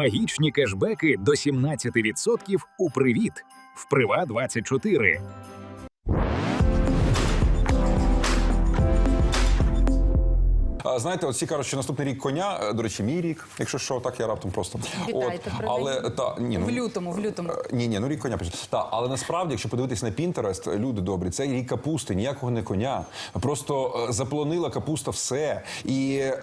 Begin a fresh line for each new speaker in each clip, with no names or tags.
Магічні кешбеки до 17% у привіт. В Прива 24
Знаєте, от всі кажуть, що наступний рік коня, е, до речі, мій рік, якщо що, так я раптом просто.
Вітайте,
от, але та ні, ну
В лютому, в лютому.
Е, Ні, ні, ну рік коня. Та, але насправді, якщо подивитись на Пінтерест, люди добрі, це рік капусти, ніякого не коня. Просто е, заполонила капуста все. І е,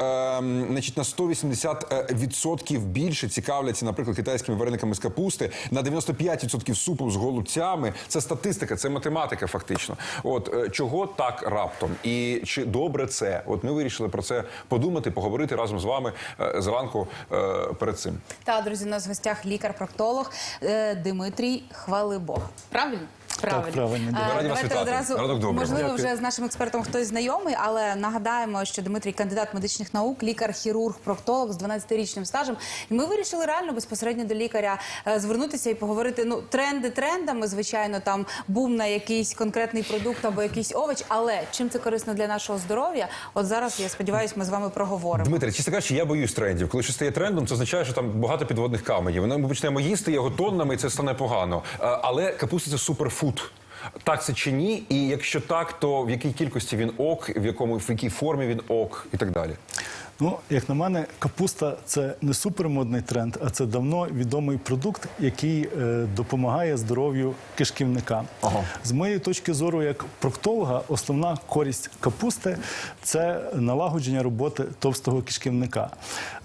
значить, на 180% відсотків більше цікавляться, наприклад, китайськими варениками з капусти, на 95% супу з голубцями. Це статистика, це математика, фактично. От чого так раптом? І чи добре це? От ми вирішили про це подумати, поговорити разом з вами е, зранку е, перед цим.
Та, друзі, у нас в гостях лікар-проктолог Димитрій. Дмитрій Хвалибог. Правильно? Правильно.
правильно, да.
Е,
Раді вас вітати.
одразу,
Ранок добрий.
можливо,
Дякую.
вже з нашим експертом хтось знайомий, але нагадаємо, що Дмитрій кандидат медичних наук, лікар-хірург, проктолог з 12-річним стажем. І ми вирішили реально безпосередньо до лікаря е, звернутися і поговорити. Ну, тренди трендами, звичайно, там бум на якийсь конкретний продукт або якийсь овоч. Але чим це корисно для нашого здоров'я? От зараз я сподіваюся, ми з вами проговоримо.
Дмитре, чесно кажучи, я боюсь трендів. Коли щось стає трендом, це означає, що там багато підводних каменів. Ми почнемо їсти його тоннами, і це стане погано. Е, Але капуста це суперфуд. Так це чи ні? І якщо так, то в якій кількості він ок, в якому в якій формі він ок, і так далі.
Ну, як на мене, капуста це не супермодний тренд, а це давно відомий продукт, який е, допомагає здоров'ю кишківника.
Ага.
З моєї точки зору, як проктолога, основна користь капусти це налагодження роботи товстого кишківника.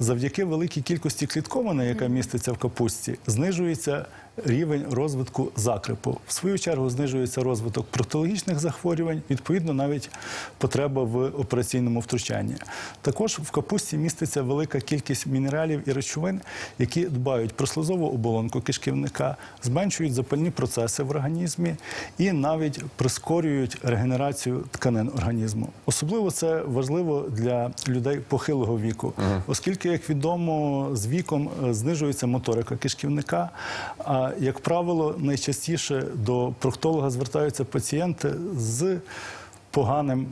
Завдяки великій кількості клітковини, яка міститься в капусті, знижується. Рівень розвитку закрипу. В свою чергу знижується розвиток проктологічних захворювань, відповідно, навіть потреба в операційному втручанні. Також в капусті міститься велика кількість мінералів і речовин, які дбають про слизову оболонку кишківника, зменшують запальні процеси в організмі і навіть прискорюють регенерацію тканин організму. Особливо це важливо для людей похилого віку, оскільки, як відомо, з віком е, знижується моторика кишківника. А як правило, найчастіше до проктолога звертаються пацієнти з поганим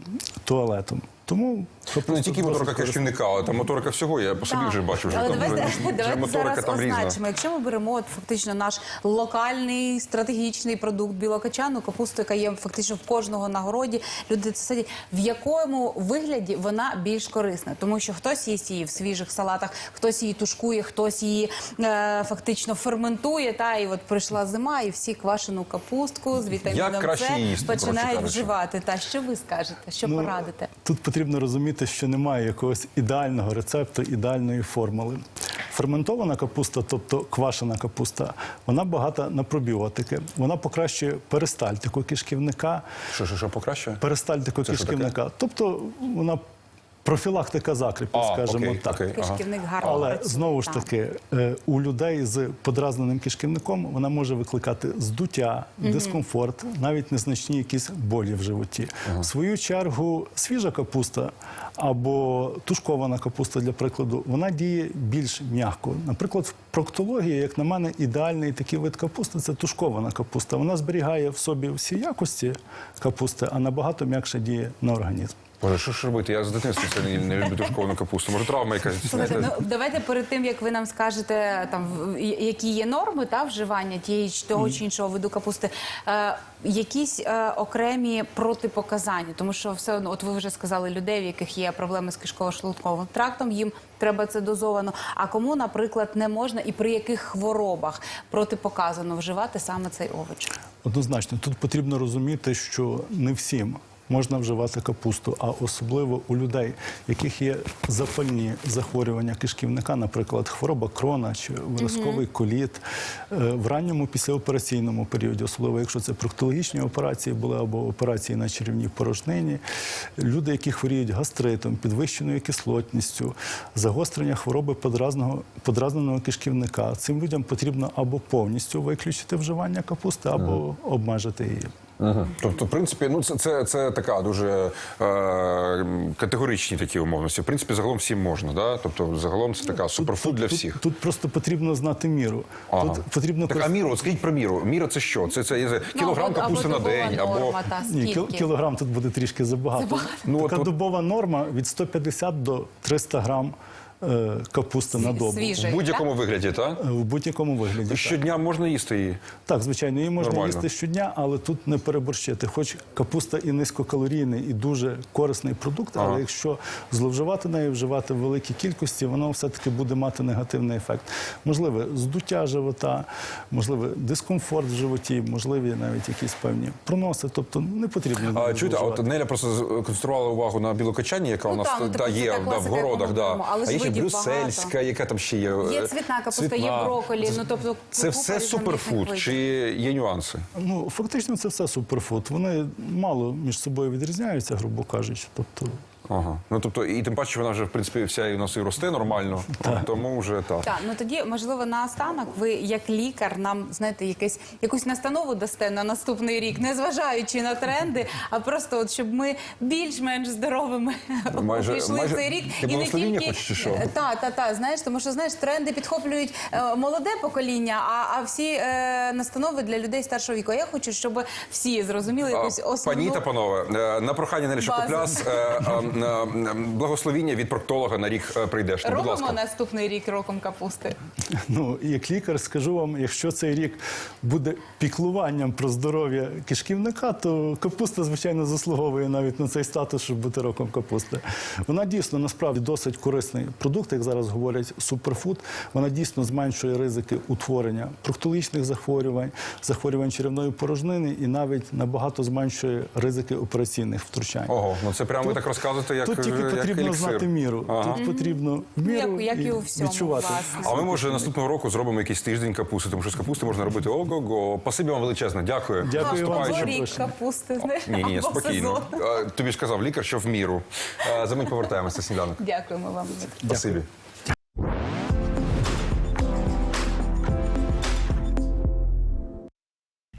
туалетом. Тому
Ну, не тільки моторика кишківника, але там моторика всього. Я по собі
Так.
вже бачу. Вже
Але
там
давайте,
вже, вже моторика
зараз
там різна.
означимо. Якщо ми беремо от, фактично наш локальний стратегічний продукт білокачану, капусту, яка є фактично в кожного на городі, люди це садять, в якому вигляді вона більш корисна? Тому що хтось їсть її в свіжих салатах, хтось її тушкує, хтось її е, фактично ферментує. Та і от прийшла зима, і всі квашену капустку з вітаміном С починають вживати. Та що ви скажете? Що
Ну,
порадите?
Тут потрібно розуміти, що немає якогось ідеального рецепту, ідеальної формули. Ферментована капуста, тобто квашена капуста, вона багата на пробіотики. Вона покращує перистальтику кишківника,
Що, що, що покращує?
перистальтику
Це
кишківника. Тобто вона профілактика закріпів,
А,
скажімо
окей,
так.
окей. Ага.
Кишківник гарно
Але
працює.
знову ж
Так.
таки, е, у людей з подразненим кишківником вона може викликати здуття, дискомфорт, навіть незначні якісь болі в животі. В свою чергу, свіжа капуста або тушкована капуста, для прикладу, вона діє більш м'яко. Наприклад, в проктології, як на мене, ідеальний такий вид капусти це тушкована капуста. Вона зберігає в собі всі якості капусти, а набагато м'якше діє на організм.
Боже, що ж робити? Я з дитинства це не, не люблю тушковану капусту. Може, травма якась.
Слухайте, ну давайте перед тим як ви нам скажете там в- які є норми та вживання тієї чи того чи іншого виду капусти, е, якісь е, окремі протипоказання, тому що все одно, от ви вже сказали людей, в яких є проблеми з кишково-шлунковим трактом, їм треба це дозовано. А кому, наприклад, не можна і при яких хворобах протипоказано вживати саме цей овоч?
Однозначно, тут потрібно розуміти, що не всім можна вживати капусту, а особливо у людей, яких є запальні захворювання кишківника, наприклад, хвороба крона чи виразковий коліт е, в ранньому післяопераційному періоді, особливо якщо це проктологічні операції були або операції на черевній порожнині, люди, які хворіють гастритом, підвищеною кислотністю, загострення хвороби подразного, подразненого кишківника. Цим людям потрібно або повністю виключити вживання капусти, або обмежити її.
Угу. Тобто, в принципі, ну це, це, це така дуже е, категоричні такі умовності. В принципі, загалом всім можна, да? Тобто, загалом це така суперфуд для
тут,
всіх.
Тут, просто потрібно знати міру.
Ага.
Тут потрібно
Так, а міру, от скажіть про міру. Міра це що? Це, це, не знаю, кілограм
Ну,
капусти на день, або
Ні, кілограм тут буде трішки забагато.
Ну, от-
така
от-
добова норма від 150 до 300 грам капусти на добу.
свіжої.
В будь-якому вигляді, так?
Е, В будь-якому вигляді. так.
Щодня можна їсти її.
Так, звичайно, її можна
Нормально.
їсти щодня, але тут не переборщити. Хоч капуста і низькокалорійний, і дуже корисний продукт, але якщо зловживати нею, вживати в великій кількості, воно все-таки буде мати негативний ефект. Можливе здуття живота, можливе дискомфорт в животі, можливі навіть якісь певні проноси. Тобто не потрібно.
А
нею
чуєте, а от
зловживати.
Неля просто з- концентрувала увагу на білокачанні, яка
Ну,
у нас
та, ну,
та,
типу, це
є
та
да, в
класика,
городах. Да.
Але
а
ж
є ще
видів
брюссельська,
багато.
яка там ще є.
Є
е,
цвітна капуста, є броколі. ну, тобто
Це все суперфуд, чи є нюанси?
Ну, фактично, це все суперфуд. Вони мало між собою відрізняються, грубо кажучи. Тобто,
Ага. Ну тобто, і тим паче вона вже в принципі вся у нас і росте нормально, тому вже так.
Так, ну тоді, можливо, наостанок ви як лікар нам знаєте, якесь якусь настанову дасте на наступний рік, не зважаючи на тренди, а просто от щоб ми більш-менш здоровими
Майже-
пішли
майже-
цей рік.
ти благословіння хочеш чи що?
Так, так, так. Знаєш, тому що знаєш, тренди підхоплюють е, молоде покоління, а, а всі е, настанови для людей старшого віку. А я хочу, щоб всі зрозуміли якусь
А,
основну...
Пані та панове, е, на прохання Нелі
Базу.
Шокопляс, е, е, е, благословіння від проктолога на рік е, прийдеш. Будь
Робимо
ласка.
наступний рік роком капусти.
Ну, як лікар, скажу вам, якщо цей рік буде піклуванням про здоров'я кишківника, то капуста, звичайно, заслуговує навіть на цей статус, щоб бути роком капусти. Вона дійсно насправді досить корисний продукт, як зараз говорять, суперфуд. Вона дійсно зменшує ризики утворення проктологічних захворювань, захворювань черевної порожнини і навіть набагато зменшує ризики операційних втручань.
Ого, ну це прямо ви так розказуєте, як
Тут тільки
як
потрібно
еліксир.
знати міру.
Ага.
Тут потрібно в
Ну, як- як і у всьому,
відчувати.
власне.
А ми може наступного року зробимо якийсь тиждень капусти, тому що з капусти можна робити ого-го. Пасибі вам величезне, дякую.
Дякую вам.
Або рік капусти, О,
Ні, ні,
або
спокійно.
сезон.
Е, Тобі ж казав лікар, що в міру. Е, За мить повертаємося сніданок.
Дякуємо вам.
Спасибі.
–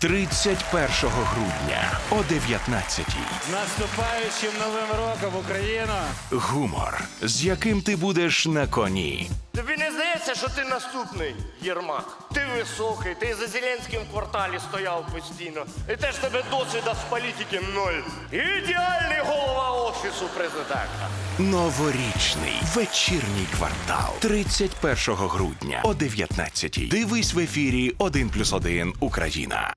31 грудня о 19-й.
З наступаючим новим роком Україна!
Гумор, з яким ти будеш на коні.
Тобі не здається, що ти наступний Єрмак? Ти високий, ти за Зеленським в кварталі стояв постійно. І теж тебе досвіда з політики ноль. Ідеальний голова офісу президента.
Новорічний вечірній квартал. 31 грудня о 19-й. Дивись в ефірі 1+,1 Україна.